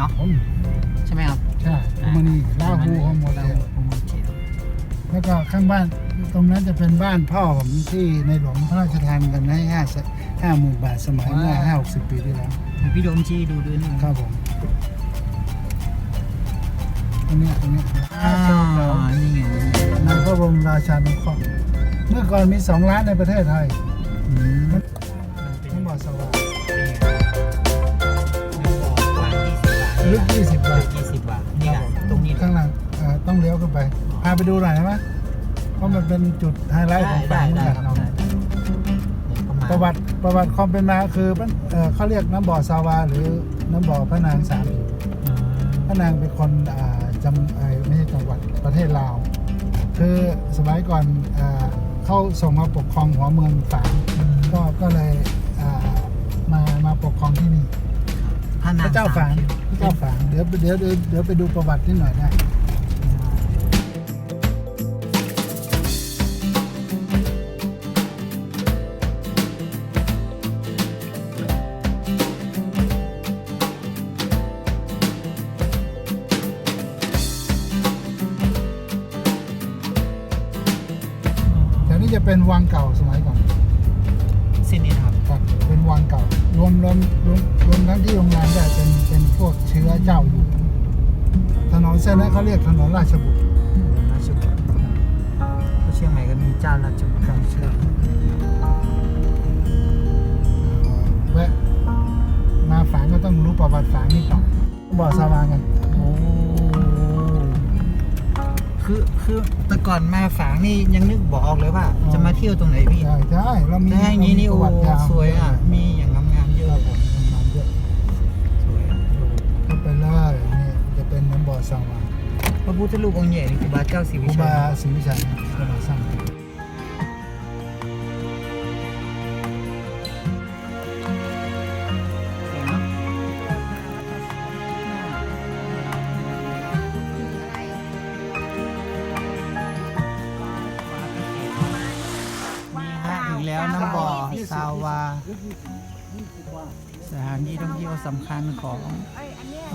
แรมภูมินีเนาะผมใช่ไหมครับใช่มันนี่ลาหูของโมเดลาลหูของโมเดลแล้วก็ข้างบ้านตรงนั้นจะเป็นบ้านพ่อผมที่ในหลวงพระราชทานกันให้ห้าห้าหมื่นบาทสมัยเมื่อห้าหกสิบปีที่แล้วให้พี่โดมชี้ดูด้วยหนึ่งครับผมตรงเนี้ยตรงเนี้ยอ่านี่ไงนางพระบรมราชานุเคราะห์เมื่อก่อนมีสองล้านในประเทศไทยอืมทั้งบ่อสว่าง ลึลึกก20บาทยี่สิบบาทนี่ไงตรงนี้ข้างหลังเอ่อต้องเลี้ยวขึ้นไป พาไปดูหน่อยได้ไหมเพราะมันเป็นจุดไฮไลท์ของแฝได้งได้นี่คแหรับละได้ประวัติประวัติความเป็นมาคือมันเอ่อเขาเรียกน้ำบ่อซาวา หรือน้ำบ่อพระนางสามผิวพระนางเป็นคนอ่าจำเอ่อไม่ใช่จังหวัดประเทศลาว คือสมัยก่อนอ่าเขาส่งมาปกครองหัวเมืองฝางก็ก็เลยอ่ามามาปกครองที่นี่ พระเจ้าฝางพระเจ้าฝางเดี๋ยวเดี๋ยวเดี๋ยวเดี๋ยวไปดูประวัตินิดหน่อยได้แถวนี้จะเป็นวังเก่าสมัย วมรวมรวมรวมทั้งที่โรงงานได้เป็นเป็นพวกเชื้อเจ้าอยู่ ถนนเส้นนั้นเขาเรียกถนนราชบุตรราชบุตรก็เชียงใหม่ก็มีเจ้าราชบุตรครับเชื่อแวะมาฝางก็ต้องรู้ประวัติฝางนี่ก่อนบ่อสว่างไงโอ้คือคือแต่ก่อนมาฝางนี่ยังนึกบอกออกเลยว่า จะมาเที่ยวตรงไหนพี่ใช่ใช่เรามีได้อย่างนี้นี่เราโอ้มีประวัติยาวสวยอะมี พระพุทธรูปองค์ใหญ่นี่คือบาเจ้าศรีควิรูชับายศรีวิชัยก็มาสร้างสวยเนอะมีฮะถึงแล้วน้ำบ่อซาวา สถานที่ท่องเที่ยวสำคัญของ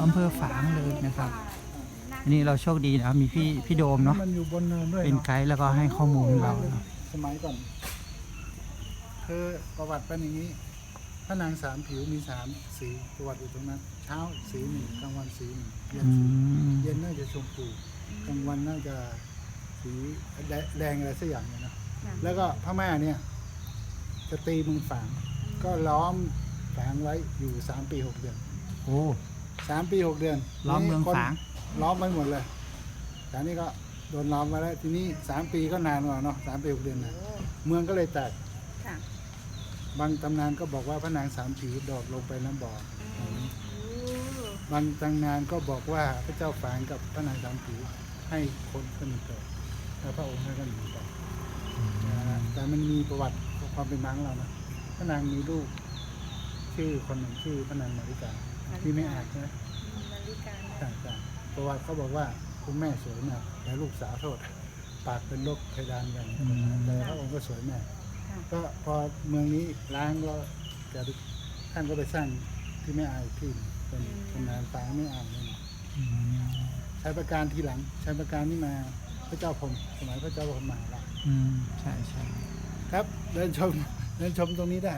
อำเภอฝางเลยนะครับ อันนี้เราโชคดีนะครับมีพี่พี่โดมเนาะมันอยู่บนเนินด้วยเป็นเนาะไกด์แล้วก็ให้ข้อมูลเราเนาะสมัยก่อน คือประวัติเป็นอย่างนี้พระนางสามผิวมีสามสีประวัติอยู่ตรงนั้น เช้าสีหนึ่งกลางวันสีหนึ่งเย็นอืสีมเย็นน่าจะชมพูกลางวันน่าจะสีแดแดงอะไรสักอย่างเนี่ยนะแล้วก็พระแม่เนี่ย จะตีเมืองฝาง ก็ล้อมฝางไว้อยู่สามปีหกเดือนโอ้สามปีหกเดือนล้อมเมืองคน ฝาง ล้อมไว้หมดเลยแต่นี่ก็โดนล้อมไว้แล้วทีนี้สามปีก็นานกว่าเนาะสามปีหกเดือนนะเมืองก็เลยแตกค่ะบางตำนานก็บอกว่าพระนางสามผีโดดลงไปน้ำบ่ออบางตำนานก็บอกว่าพระเจ้าฝางกับพระนางสามผีให้คนคนหนึ่งเกิดแล้วพระองค์ให้คนหนึ่งไปนะฮะแต่มันมีประวัติความเป็นมาของเรานะพระนางมีลูกชื่อคนหนึ่งชื่อพระนางมาริกาที่ไม่อาจใช่ไหมมาริกาต่างๆ ประวัติเขาบอกว่าคุณแม่สวยมากแต่ลูกสาวโทษ ปากเป็นโรคเพดานกันแต่พระองค์ก็สวยแม่ค่ะก็พอเมืองนี้ล้างก็แกไปท่านก็ไปสร้างที่ไม่อายที่หนึ่งเป็นเป็นงานตางไม่อายนี่นะอืมใช้ประการทีหลัง ใช้ประการนี่มาพระเจ้าพรหมสมัยพระเจ้าพรหมมาละอืมใช่ใช่ครับเดินชมเดินชมตรงนี้ได้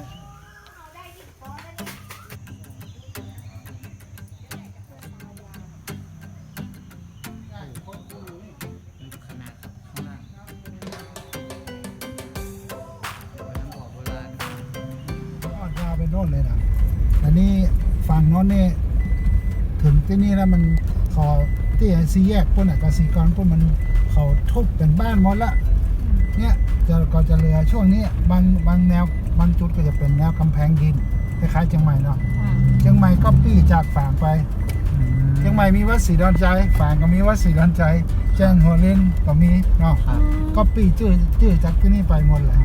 น่นเลยนะแต่นี่ฝั่งโน้นนี่ถึงที่นี่แล้วมันเขาที่ซีแยกปุ่นอะกสิกรปุ่นมันเขาทุบเป็นบ้านหมดละเนี่ยจะก็จะเหลือช่วงนี้บางบางแนวบางจุดก็จะเป็นแนวกำแพงดินคล้ายๆเชียงใหม่เนาะเชียงใหม่ก็ปี้จากฝางไปอืมเชียงใหม่มีวัดศรีดอนใจฝางก็มีวัดศรีดอนใจแจ้งหัวเล่นก็มีเนาะครับก็ปี้จื้อจื้อจากที่นี่ไปหมดเลย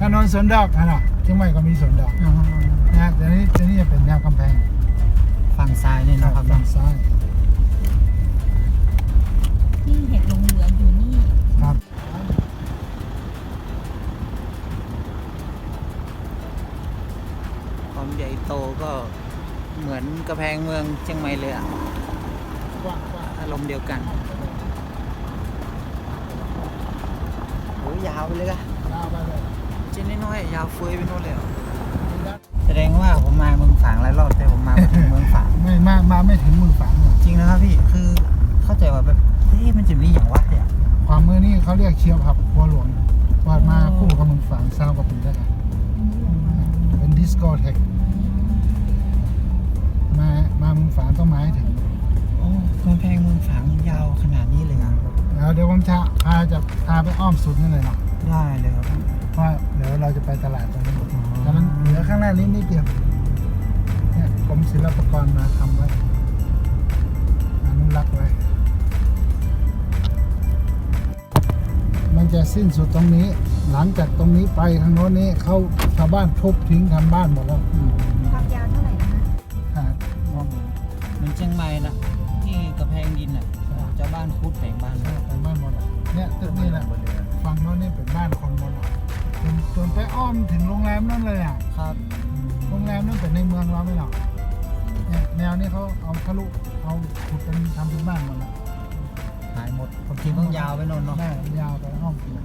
ถนนสวนดอกอะเนาะเชียงใหม่ก็มีสวนดอกอ๋อนะแต่นี้แต่นี้จะเป็นแนวกำแพงฝั่งซ้ายนี่นะครับฝั่งซ้ายที่เห็นลงเหลืองอยู่นี่ครับความใหญ่โตก็เหมือนกระแพงเมืองเชียงใหม่เลยอะกว้างกว้างอารมณ์เดียวกันโหยาวไปเลยอะยาวไปเลย เจนน้อยๆยาวเฟ้ยไปโน่นเลยอแสดงว่าผมมาเมืองฝางหลายรอบแต่ผมมาไม่ถึงเมืองฝางไม่มามาไม่ถึงเมืองฝังหรอกจริงนะครับพี่คือเข้าใจว่าแบบเฮ้ยมันจะมีอย่างวัดเนี่ยความมือนี่เขาเรียกเชียวผับบัวหลวงวาดมาคู่กับมือฝังซาวกับปีได้เป็นดิสโกเทคมามาเมืองฝังต้องมาให้ถึงโอ้กำแพงเมืองฝางยาวขนาดนี้เลยอะแล้วเดี๋ยวผมจะพาจะพาไปอ้อมสุดนั่นเลยเนาะ ได้เลยครับเพราะเดี๋ยวเราจะไปตลาดตรงนี้แต่มันเหลือข้างหน้านี้นิดเดียวเนี่ยกรมศิลปากรมาทำไว้อนุรักษ์ไว้มันจะสิ้นสุดตรงนี้ หลังจากตรงนี้ไปทางโน้นนี้เขาชาวบ้านทุบทิ้งทำบ้านหมดแล้วความยาวเท่าไหร่นะคะหาดเหมือนเชียงใหม่นะที่กระแพงดินอะเจ้าบ้านคุดแต่งบ้านเออเป็นบ้านหมดแล้วเนี่ยตึกนี่แหละ ฝั่งโน้นนี่เป็นบ้านคนหมดแล้วจนจนไปอ้อมถึงโรงแรมนั่นเลยอะครับโรงแรมนั่นเป็นในเมืองเราไม่หรอกเนี่ยแนวนี้เขาเอาทะลุเอาขุดเป็นทำเป็นบ้านหมดแล้วหายหมดผมคิดว่ายาวไปโน่นเนาะ ได้ยาวไปอ้อมไปเลย